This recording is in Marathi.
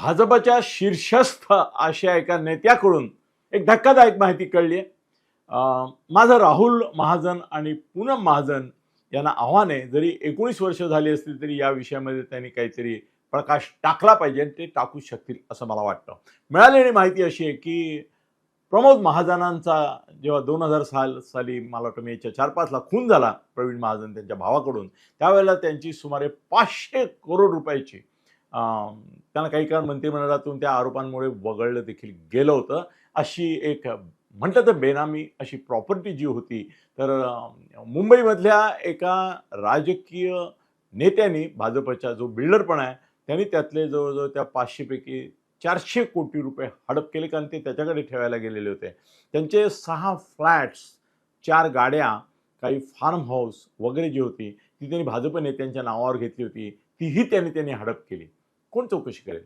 भाजपच्या शीर्षस्थ अशा एका नेत्याकडून एक धक्कादायक माहिती कळली आहे. माझं राहुल महाजन आणि पूनम महाजन यांना आव्हान आहे जरी एकोणीस वर्ष झाली असतील तरी या विषयामध्ये त्यांनी काहीतरी प्रकाश टाकला पाहिजे आणि ते टाकू शकतील असं मला वाटतं. मिळालेली माहिती अशी आहे की प्रमोद महाजनांचा जेव्हा दोन हजार साल साली मला वाटतं मेच्या चार पाचला खून झाला प्रवीण महाजन त्यांच्या भावाकडून त्यावेळेला त्यांची सुमारे पाचशे करोड रुपयाची त्यांना काही काळ मंत्रिमंडळातून त्या आरोपांमुळे वगळलं देखील गेलं होतं. अशी एक म्हटलं तर बेनामी अशी प्रॉपर्टी जी होती तर मुंबईमधल्या एका राजकीय नेत्यांनी भाजपचा जो बिल्डरपण आहे त्यांनी त्यातले जवळजवळ त्या पाचशेपैकी चारशे कोटी रुपये हडप केले कारण ते त्याच्याकडे ठेवायला गेलेले होते. त्यांचे सहा फ्लॅट्स चार गाड्या काही फार्म हाऊस वगैरे जी होती ती त्यांनी भाजप नेत्यांच्या नावावर घेतली होती. तीही त्यांनी त्यांनी हडप केली. कोण चौकशी करेल?